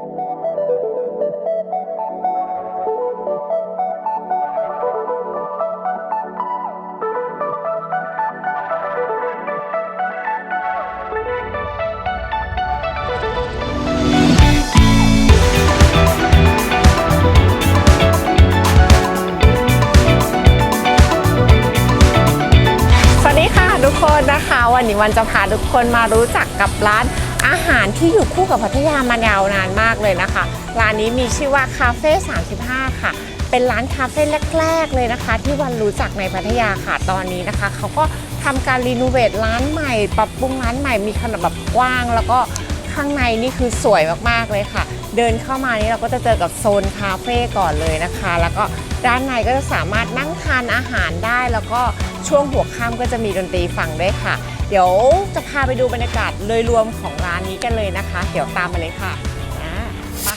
สวัสดีค่ะทุกคนนะคะ วันนี้วันจะพาทุกคนมารู้จักกับร้าน อาหารที่อยู่คู่กับพัทยามายาวนานมากเลยนะคะ ร้านนี้มีชื่อว่าคาเฟ่35 ค่ะ เป็นร้านคาเฟ่แรกๆเลยนะคะ ที่วันรู้จักในพัทยาค่ะตอนนี้นะคะ เขาก็ทำการรีโนเวทร้านใหม่ ปรับปรุงร้านใหม่มีขนาดแบบกว้าง แล้วก็ข้างในนี่คือสวยมากๆเลยค่ะ เดินเข้ามานี่เราก็จะเจอกับโซนคาเฟ่ก่อนเลยนะคะ แล้วก็ด้านในก็จะสามารถนั่งทานอาหารได้ แล้วก็ช่วงหัวค่ำก็จะมีดนตรีฟังด้วยค่ะ เดี๋ยวจะพาไปดูบรรยากาศโดยรวมของร้านนี้กันเลยนะคะ เดี๋ยวตามมาเลยค่ะอ่าไป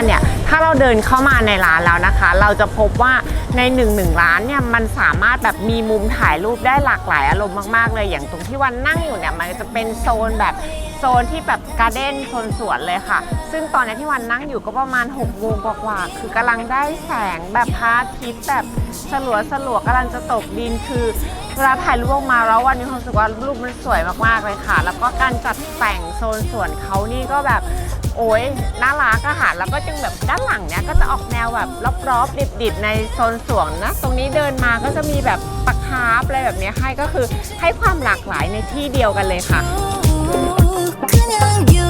35เนี่ยถ้าเราเดินเข้ามาในร้านแล้วนะคะ เราจะพบว่าในหนึ่งหนึ่งร้านเนี่ยมันสามารถแบบมีมุมถ่ายรูปได้หลากหลายอารมณ์มากๆเลยอย่างตรงที่วันนั่งอยู่เนี่ยมันจะเป็นโซนแบบโซนที่แบบการ์เด้นโซนสวนเลยค่ะ ซึ่งตอนนี้ที่วันนั่งอยู่ก็ประมาณ6โมงกว่าๆคือกำลังได้แสงแบบพระอาทิตย์แบบสลัวสลัวกำลังจะตกดินคือ วลาถ่ายรูปออกมาแล้ววันนี้ความรู้สึกว่ารูปมันสวยมากๆเลยค่ะ แล้วก็การจัดแต่งโซนสวนเขานี่ก็แบบ โอ้ยน่ารักอะค่ะแล้วก็จึงแบบด้านหลังเนี้ยก็จะออกแนวแบบรอบๆดิบๆในโซนสวนนะ ตรงนี้เดินมาก็จะมีแบบปลาคาร์ฟอะไรแบบเนี้ยให้ก็คือให้ความหลากหลายในที่เดียวกันเลยค่ะ 그냥 you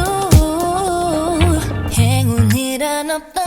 행운이란 없던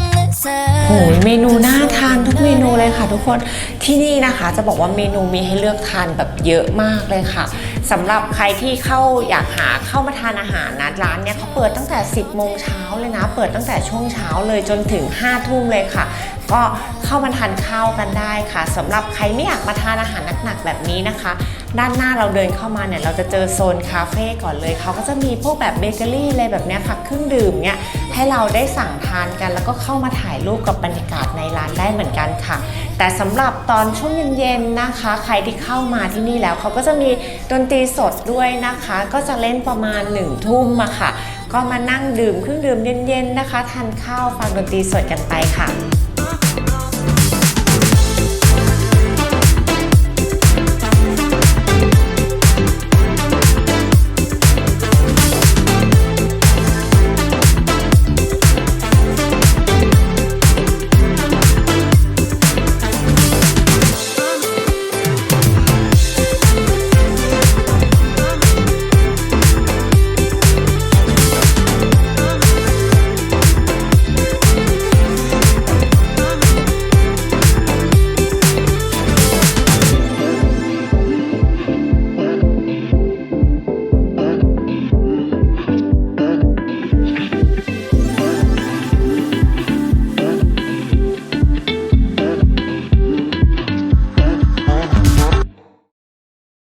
내 โอ้ยเมนูน่าทานทุกเมนูเลยค่ะทุกคนที่นี่นะคะจะบอกว่าเมนูมีให้เลือกทานแบบเยอะมากเลยค่ะสำหรับใครที่เข้าอยากหาเข้ามาทานอาหารนะร้านเนี้ยเขาเปิดตั้งแต่ 10โมงเช้าเลยนะ เปิดตั้งแต่ช่วงเช้าเลยจนถึง5ทุ่มเลยค่ะ ก็เข้ามาทานข้าวกันได้ค่ะสำหรับใครไม่อยากมาทานอาหารหนักๆแบบนี้นะคะ ด้านหน้าเราเดินเข้ามาเนี่ยเราจะเจอโซนคาเฟ่ก่อนเลยเขาก็จะมีพวกแบบเบเกอรี่อะไรแบบนี้ค่ะเครื่องดื่มเนี่ยให้เราได้สั่งทานกัน แล้วก็เข้ามาถ่ายรูปกับบรรยากาศในร้านได้เหมือนกันค่ะ แต่สำหรับตอนช่วงเย็นๆนะคะ ใครที่เข้ามาที่นี่แล้วเขาก็จะมีดนตรีสดด้วยนะคะ ก็จะเล่นประมาณ1นึ่ทุ่มอะค่ะ ก็มานั่งดื่มเครื่องดื่มเย็นๆนะคะทานข้าวฟังดนตรีสดกันไปค่ะ